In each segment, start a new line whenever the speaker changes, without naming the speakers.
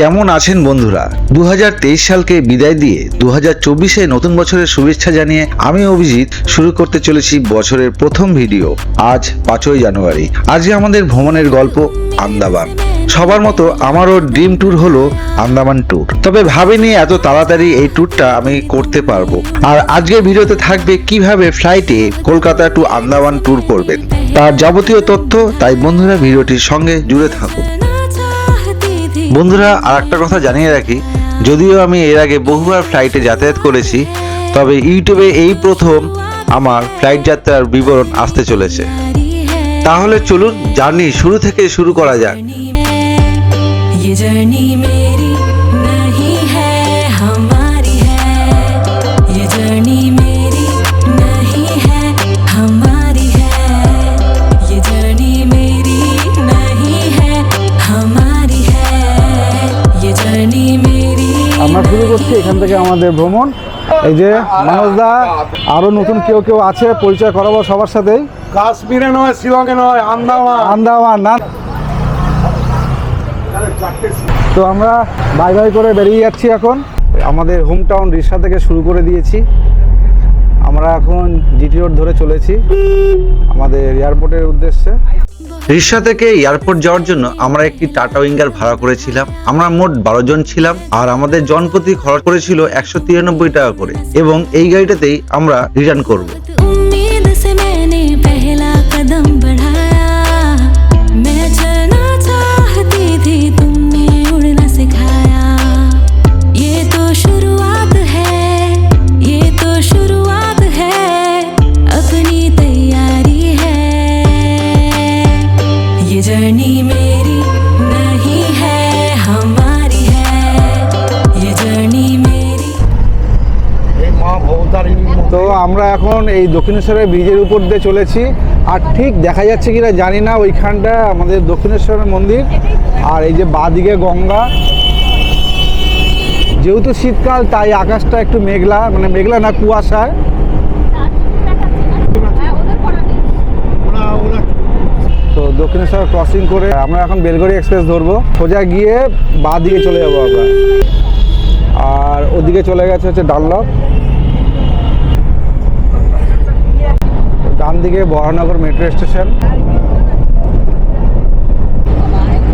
কেমন আছেন বন্ধুরা? দু হাজার তেইশ সালকে বিদায় দিয়ে দু চব্বিশে নতুন বছরের শুভেচ্ছা জানিয়ে আমি অভিজিৎ, শুরু করতে চলেছি বছরের প্রথম ভিডিও আজ পাঁচই জানুয়ারি। আজকে আমাদের ভ্রমণের গল্প আন্দামান। সবার মতো আমারও ড্রিম ট্যুর হলো আন্দামান ট্যুর। তবে ভাবিনি এত তাড়াতাড়ি এই ট্যুরটা আমি করতে পারব। আর আজকের ভিডিওতে থাকবে কীভাবে ফ্লাইটে কলকাতা টু আন্দামান ট্যুর করবেন। তার যাবতীয় তথ্য, তাই বন্ধুরা ভিডিওটির সঙ্গে জুড়ে থাকুন। বন্ধুরা আর একটা কথা জানিয়ে রাখি যদিও আমি এর আগে বহুবার ফ্লাইটে যাতায়াত করেছি তবে ইউটিউবে এই প্রথম আমার ফ্লাইট যাত্রার বিবরণ আসতে চলেছে তাহলে চলুন জার্নি শুরু থেকে শুরু করা যাক
আমরা শুরু করছি এখান থেকে আমাদের ভ্রমণ। এই যে মানসদা আরও নতুন কেউ কেউ আছে পরিচয় করাবো সবার সাথেই।
কাশ্মীরে নয় শিলংয়ে নয় আন্দামান।
আন্দামান না? তো আমরা বাই বাই করে বেরিয়ে যাচ্ছি এখন। আমাদের হোম টাউন রিক্সা থেকে শুরু করে দিয়েছি। আমরা এখন জিটি রোড ধরে চলেছি। আমাদের এয়ারপোর্টের উদ্দেশ্যে।
রিক্সা থেকে এয়ারপোর্ট যাওয়ার জন্য আমরা একটি টাটা উইঙ্গার ভাড়া করেছিলাম। আমরা মোট বারো জন ছিলাম আর আমাদের জনপ্রতি খরচ করেছিল একশো তিরানব্বই টাকা করে এবং এই গাড়িটাতেই আমরা রিটার্ন করব।
আমরা এখন এই দক্ষিণেশ্বরের ব্রিজের উপর দিয়ে চলেছি। আর ঠিক দেখা যাচ্ছে কিনা জানি না, ওইখানটা আমাদের দক্ষিণেশ্বরের মন্দির। আর এই যে বাদিকে গঙ্গা। যেহেতু শীতকাল, তাই আকাশটা একটু মেঘলা মানে মেঘলা না, কুয়াশায়। তো দক্ষিণেশ্বর ক্রসিং করে আমরা এখন বেলগড়ি এক্সপ্রেস ধরবো। সোজা গিয়ে বা দিকে চলে যাব আমরা। আর ওদিকে চলে গেছে হচ্ছে ডানলপ। ডান দিকে বরানগর মেট্রো স্টেশন।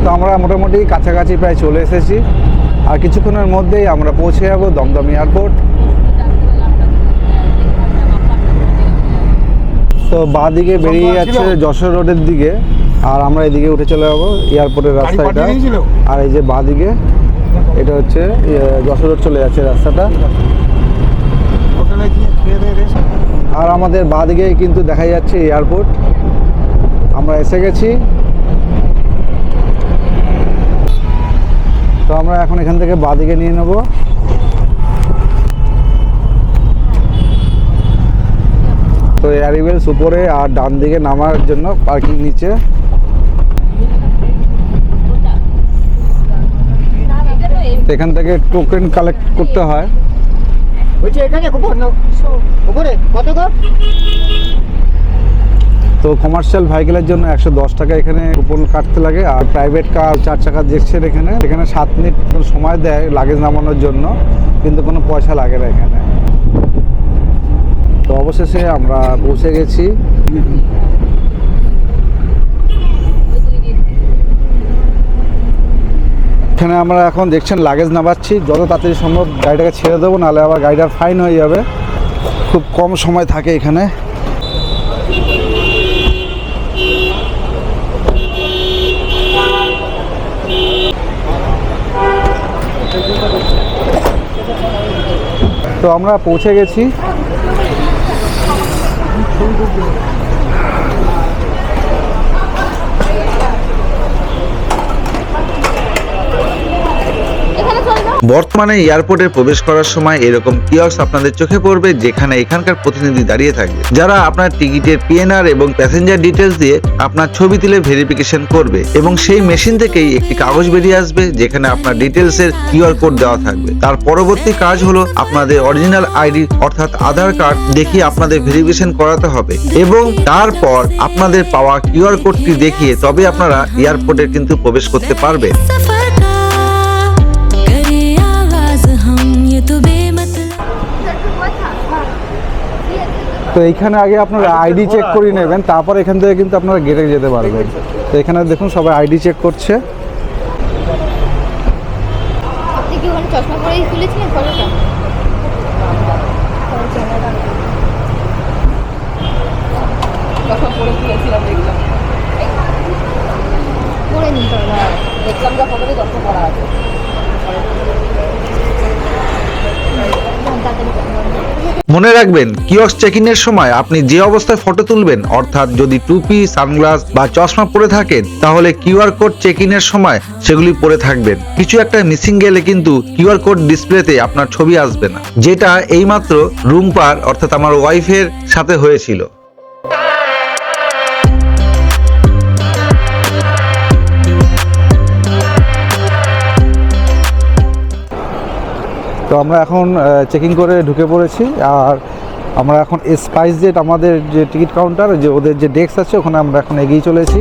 তো আমরা মোটামুটি কাছাকাছি প্রায় চলে এসেছি। আর কিছুক্ষণের মধ্যেই আমরা পৌঁছে যাব দমদম এয়ারপোর্ট। তো বাঁ দিকে বেরিয়ে যাচ্ছে যশোর রোডের দিকে। আর আমরা এদিকে উঠে চলে যাব এয়ারপোর্টের রাস্তা এটা আর এই যে বাঁ দিকে এটা হচ্ছে ইয়ে, যশোর রোড চলে যাচ্ছে রাস্তাটা
হোটেলে গিয়ে খেয়ে দিয়ে রেস্ট
আর আমাদের বাঁ দিকে কিন্তু দেখা যাচ্ছে এয়ারপোর্ট। আমরা এসে গেছি। তো আমরা এখন এখান থেকে বাঁ দিকে নিয়ে নেব। তো এয়ারিবেলস উপরে আর ডান দিকে নামার জন্য পার্কিং নিচে। এখান থেকে টোকেন কালেক্ট করতে হয়।
বলছি এখানে উপরে কত গো?
তো কমার্শিয়াল ভাইকেলের জন্য একশো দশ টাকা এখানে কুপন কাটতে লাগে আর প্রাইভেট কার চার চাকা দেখছেন এখানে? এখানে সাত মিনিট সময় দেয় লাগেজ নামানোর জন্য কিন্তু কোনো পয়সা লাগে না এখানে। তো অবশেষে আমরা পৌঁছে গেছি। এখানে আমরা এখন দেখছেন লাগেজ নামাচ্ছি। যত তাড়াতাড়ি সম্ভব গাড়িটাকে ছেড়ে দেবো, নাহলে আবার গাড়িটার ফাইন হয়ে যাবে। খুব কম সময় থাকে এখানে। তো আমরা পৌঁছে গেছি।
বর্তমানে এয়ারপোর্টে প্রবেশ করার সময় এরকম কিয়ক্স আপনাদের চোখে পড়বে যেখানে এখানকার প্রতিনিধি দাঁড়িয়ে থাকবে। যারা আপনার টিকিটের পিএনআর এবং প্যাসেঞ্জার ডিটেলস দিয়ে আপনার ছবি তুলে ভেরিফিকেশন করবে এবং সেই মেশিন থেকেই একটি কাগজ বেরিয়ে আসবে যেখানে আপনার ডিটেলস এর কিউআর কোড দেওয়া থাকবে। তার পরবর্তী কাজ হলো আপনাদের অরিজিনাল আইডি অর্থাৎ আধার কার্ড দেখিয়ে আপনাদের ভেরিফিকেশন করাতে হবে এবং তারপর আপনাদের পাওয়া কিউআর কোডটি দেখিয়ে তবে আপনারা এয়ারপোর্টে কিন্তু প্রবেশ করতে পারবেন।
তো এইখানে আগে আপনারা আইডি চেক করে নেবেন তারপর এখান থেকে কিন্তু আপনারা গেটে যেতে পারবেন। তো এখানে দেখুন সবাই আইডি চেক করছে।
আপনি কি ওখানে চশমা পরেই তুলেছিলেন ফটোটা
চশমা পরে তুলেছিলাম দেখলাম
পরে নিন তাহলে
দেখলাম যা ফটোতে চশমা পরা আছে
তাড়াতাড়ি করুন।
মনে রাখবেন কিয়স চেক ইনের সময় আপনি যে অবস্থায় ফটো তুলবেন, অর্থাৎ যদি টুপি, সানগ্লাস বা চশমা পরে থাকেন, তাহলে কিউআর কোড চেক ইনের সময় সেগুলি পরে থাকবেন। কিছু একটা মিসিং গেলে কিন্তু কিউআর কোড ডিসপ্লেতে আপনার ছবি আসবে না, যেটা এইমাত্র রুম পার, অর্থাৎ আমার ওয়াইফের সাথে হয়েছিল।
তো আমরা এখন চেকিং করে ঢুকে পড়েছি। আর আমরা এখন স্পাইস জেট আমাদের যে টিকিট কাউন্টার যে ওদের যে ডেস্ক আছে, ওখানে আমরা এখন এগিয়ে চলেছি।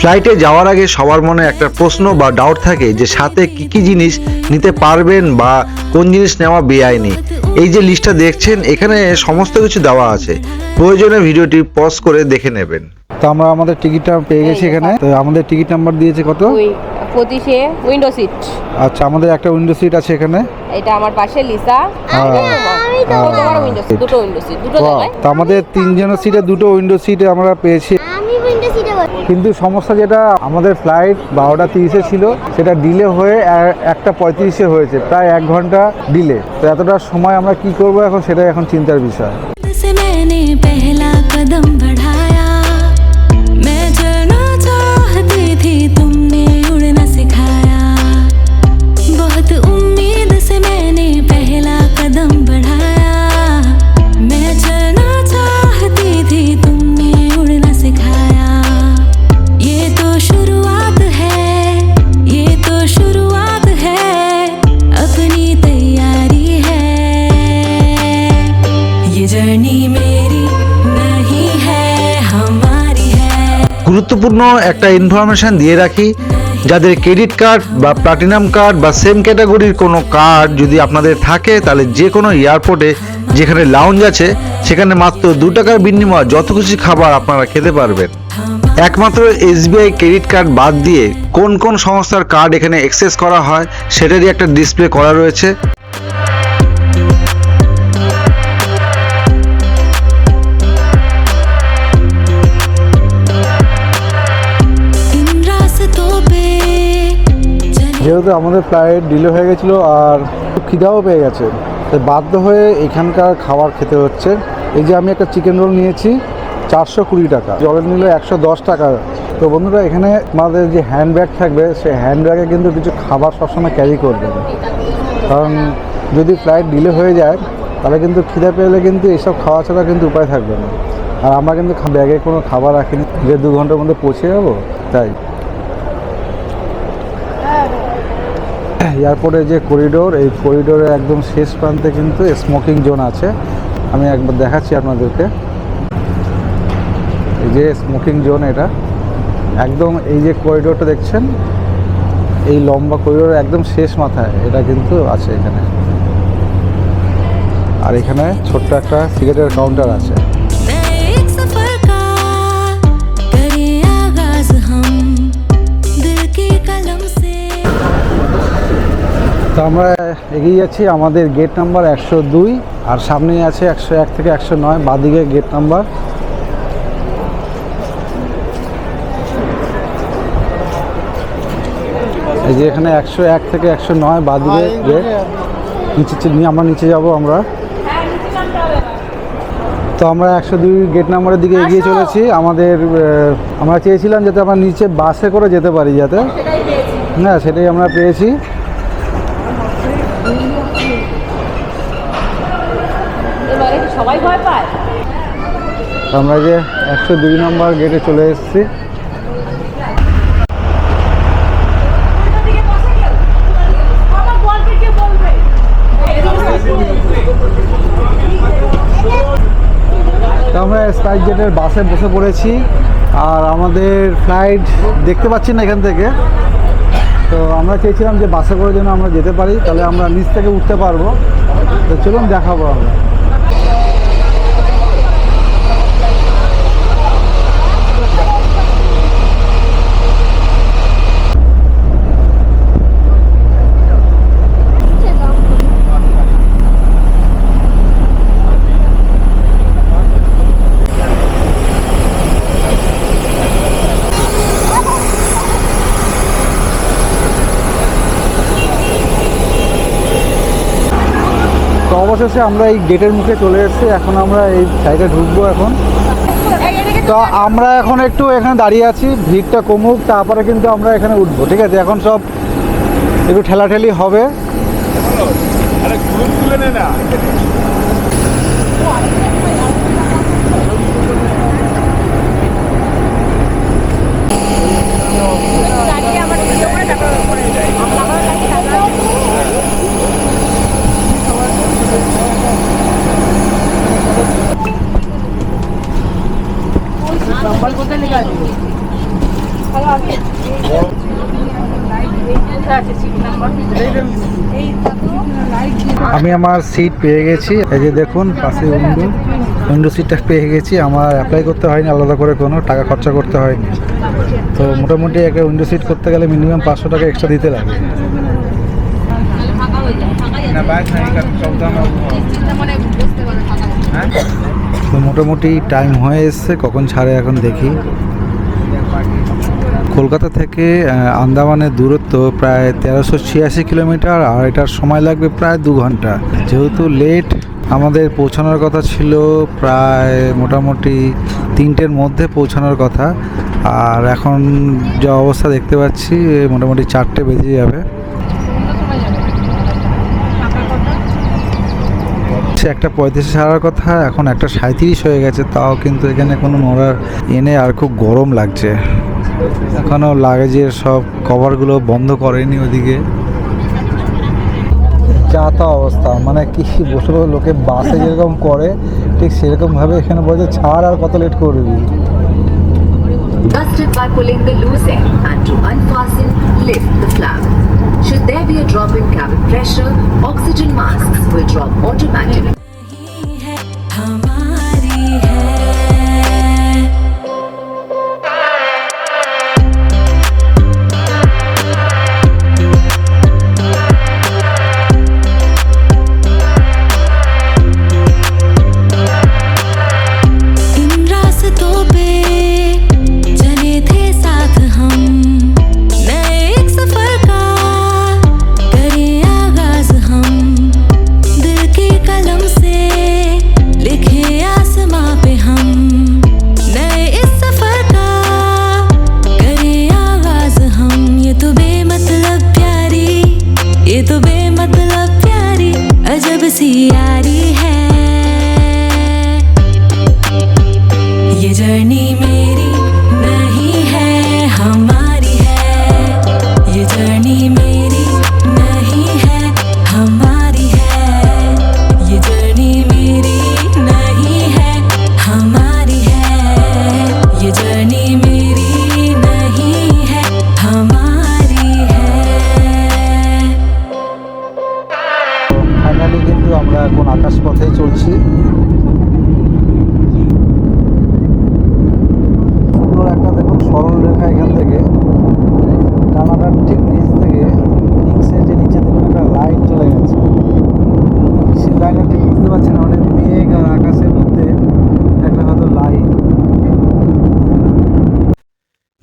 ফ্লাইটে যাওয়ার আগে সবার মনে একটা প্রশ্ন বা ডাউট থাকে যে সাথে কি কি জিনিস নিতে পারবেন বা কোন জিনিস নেওয়া বেআইনি। এই যে লিস্টটা দেখছেন এখানে সমস্ত কিছু দেওয়া আছে। প্রয়োজনে ভিডিওটি পজ করে দেখে নেবেন।
তো আমরা আমাদের টিকিটটা পেয়ে গেছি এখানে। তো আমাদের টিকিট নাম্বার দিয়েছে কত?
পঁচিশে উইন্ডো সিট
আচ্ছা আমাদের একটা উইন্ডো সিট আছে এখানে।
এটা আমার পাশে লিসা
হ্যাঁ।
তোমার উইন্ডো সিট দুটো উইন্ডো সিট দুটো
Wow,
জায়গায়।
তো আমাদের তিনজনের সিটে দুটো উইন্ডো সিট আমরা পেয়েছি।
আমি উইন্ডো সিটে
কিন্তু সমস্যা যেটা, আমাদের ফ্লাইট বারোটা তিরিশে ছিল, সেটা ডিলে হয়ে একটা পঁয়ত্রিশে হয়েছে, প্রায় এক ঘণ্টা ডিলে তো এতটা সময় আমরা কি করব এখন সেটা এখন চিন্তার বিষয়।
जर्नी मेरी नहीं है हमारी है
গুরুত্বপূর্ণ একটা ইনফরমেশন দিয়ে রাখি যাদের ক্রেডিট কার্ড বা প্লাটিনাম কার্ড বা সেম ক্যাটাগরির কোনো কার্ড যদি আপনাদের থাকে তাহলে যে কোনো এয়ারপোর্টে যেখানে লাউঞ্জ আছে সেখানে মাত্র দু টাকার বিনিময়ে যত খুশি খাবার আপনারা খেতে পারবেন একমাত্র এসবিআই ক্রেডিট কার্ড বাদ দিয়ে কোন কোন সংস্থার কার্ড এখানে এক্সেস করা হয় সেটারই একটা ডিসপ্লে করা রয়েছে
যেহেতু আমাদের ফ্লাইট ডিলে হয়ে গেছিল আর খিদাও পেয়ে গেছে। বাধ্য হয়ে এখানকার খাবার খেতে হচ্ছে। এই যে আমি একটা চিকেন রোল নিয়েছি, চারশো কুড়ি টাকা। জলের নিলে একশো দশ টাকা। তো বন্ধুরা, এখানে আমাদের যে হ্যান্ড ব্যাগ থাকবে, সেই হ্যান্ড ব্যাগে কিন্তু কিছু খাবার সবসময় ক্যারি করবেন কারণ যদি ফ্লাইট ডিলে হয়ে যায়, তাহলে কিন্তু খিদে পেলে কিন্তু এইসব খাওয়া ছাড়া কিন্তু উপায় থাকবে না। আর আমরা কিন্তু ব্যাগে কোনো খাবার রাখিনি। যে দু ঘণ্টার মধ্যে পৌঁছে যাব, তাই। এয়ারপোর্টের যে করিডোর, এই করিডোরের একদম শেষ প্রান্তে কিন্তু স্মোকিং জোন আছে। আমি একবার দেখাচ্ছি আপনাদেরকে। এই যে স্মোকিং জোন এটা। একদম এই যে করিডোরটা দেখছেন, এই লম্বা করিডোরের একদম শেষ মাথায়, এটা কিন্তু আছে এখানে। আর এখানে ছোট্ট একটা সিগারেটের কাউন্টার আছে। তো আমরা এগিয়ে যাচ্ছি আমাদের গেট নাম্বার একশো দুই আর সামনেই আছে একশো এক থেকে একশো নয় বাদিকে গেট নাম্বার এই যে এখানে একশো এক থেকে একশো নয় বাদিকে গেট নিচে চে- নিয়ে আমরা নিচে যাব আমরা। তো আমরা একশো দুই গেট নাম্বারের দিকে এগিয়ে চলেছি। আমাদের আমরা চেয়েছিলাম যাতে আমরা নিচে বাসে করে যেতে পারি যাতে। হ্যাঁ সেটাই আমরা পেয়েছি।
সবাই ভয় পায়।
আমরা যে একশো দুই নম্বর গেটে চলে এসেছি। আমরা স্পাইস জেটের বাসে বসে পড়েছি, আর আমাদের ফ্লাইট দেখতে পাচ্ছি না এখান থেকে। তো আমরা চেয়েছিলাম যে বাসে করে যেন আমরা যেতে পারি, তাহলে আমরা নিচ থেকে উঠতে পারব। তো চলুন দেখাবো আমরা তো অবশেষে আমরা এই গেটের মুখে চলে এসেছি। এখন আমরা এই সাইডে ঢুকবো এখন। তো আমরা এখন একটু এখানে দাঁড়িয়ে আছি, ভিড়টা কমুক, তারপরে কিন্তু আমরা এখানে উঠবো, ঠিক আছে? এখন সব একটু ঠেলাঠেলি হবে। আমার সিট পেয়ে গেছি। এই যে দেখুন, পাশে উইন্ডো উইন্ডো সিটটা পেয়ে গেছি। আমার অ্যাপ্লাই করতে হয়নি, আলাদা করে কোনো, টাকা খরচা করতে হয়নি। তো মোটামুটি একটা উইন্ডো সিট করতে গেলে মিনিমাম পাঁচশো টাকা এক্সট্রা দিতে লাগে। তো মোটামুটি টাইম হয়ে এসছে, কখন ছাড়ে এখন দেখি। কলকাতা থেকে আন্দামানের দূরত্ব প্রায় তেরোশো ছিয়াশি কিলোমিটার, আর এটার সময় লাগবে প্রায় দু ঘণ্টা। যেহেতু লেট আমাদের পৌঁছানোর কথা ছিল প্রায় মোটামুটি তিনটের মধ্যে পৌঁছানোর কথা। আর এখন যা অবস্থা দেখতে পাচ্ছি মোটামুটি চারটে বেজে যাবে। একটা পঁয়ত্রিশে ছাড়ার কথা, এখন একটা সাঁত্রিশ হয়ে গেছে, তাও কিন্তু এখানে কোনো নড়ার এনে আর খুব গরম লাগছে। এখনও লাগেজের সব কভারগুলো বন্ধ করেনি ওদিকে যা তা অবস্থা মানে কি বসে বসে লোকে বাসে যেরকম করে ঠিক সেরকমভাবে এখানে বলছে ছাড় আর কত লেট করবি
Busted by pulling the loose end and to unfasten, lift the flap. Should there be a drop in cabin pressure, oxygen masks will drop automatically.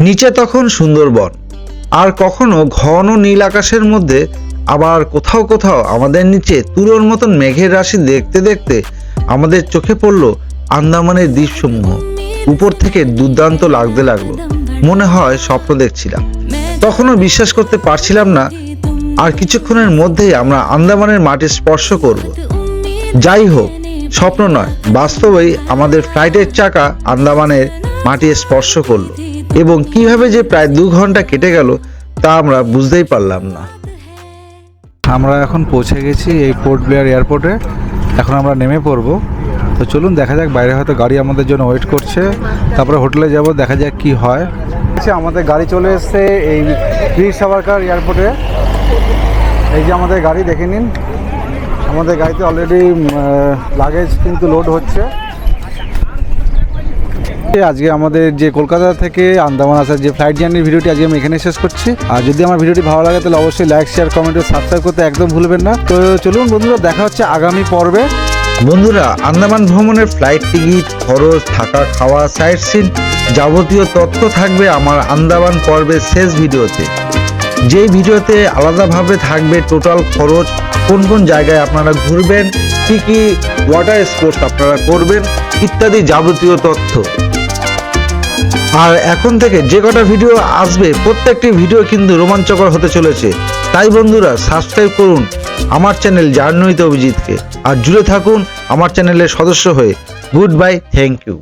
নিচে
তখন সুন্দরবন। আর কখনো ঘন নীল আকাশের মধ্যে, আবার কোথাও কোথাও আমাদের নিচে তুলোর মতন মেঘের রাশি দেখতে দেখতে আমাদের চোখে পড়ল আন্দামানের দ্বীপসমূহ। উপর থেকে দুর্দান্ত লাগতে লাগল। মনে হয় স্বপ্ন দেখছিলাম। তখনও বিশ্বাস করতে পারছিলাম না, আর কিছুক্ষণের মধ্যেই আমরা আন্দামানের মাটি স্পর্শ করব। যাই হোক, স্বপ্ন নয়, বাস্তবেই আমাদের ফ্লাইটের চাকা আন্দামানের মাটি স্পর্শ করল। এবং কীভাবে যে প্রায় দু ঘণ্টা কেটে গেল তা আমরা বুঝতেই পারলাম না।
আমরা এখন পৌঁছে গেছি এই পোর্ট ব্লেয়ার এয়ারপোর্টে। এখন আমরা নেমে পড়ব। তো চলুন দেখা যাক বাইরে হয়তো গাড়ি আমাদের জন্য ওয়েট করছে। তারপরে হোটেলে যাব দেখা যাক কি হয়। আচ্ছা আমাদের গাড়ি চলে এসছে এই বীর সাভারকার এয়ারপোর্টে। এই যে আমাদের গাড়ি দেখে নিন। আমাদের গাড়িতে অলরেডি লাগেজ কিন্তু লোড হচ্ছে। আজকে আমাদের যে কলকাতা থেকে আন্দামান আসার যে ফ্লাইট জার্নির ভিডিওটি আজকে আমি এখানে শেষ করছি। আর যদি আমার ভিডিওটি ভালো লাগে, তাহলে অবশ্যই লাইক শেয়ার কমেন্ট সাবস্ক্রাইব করতে একদম ভুলবেন না। তো চলুন বন্ধুরা, দেখা হচ্ছে আগামী পর্বে।
বন্ধুরা, আন্দামান ভ্রমণের ফ্লাইট টিকিট খরচ, থাকা, খাওয়া সাইট সিন যাবতীয় তথ্য থাকবে আমার আন্দামান পর্বের শেষ ভিডিওতে। যেই ভিডিওতে আলাদাভাবে থাকবে টোটাল খরচ, কোন কোন জায়গায় আপনারা ঘুরবেন, কি কি ওয়াটার স্পোর্টস আপনারা করবেন, ইত্যাদি যাবতীয় তথ্য। আর এখন থেকে যে কটা ভিডিও আসবে, প্রত্যেকটি ভিডিও কিন্তু রোমাঞ্চকর হতে চলেছে। তাই বন্ধুরা সাবস্ক্রাইব করুন আমার চ্যানেল জার্নইতে অভিজিৎকে আর জুড়ে থাকুন আমার চ্যানেলের সদস্য হয়ে। Good bye thank you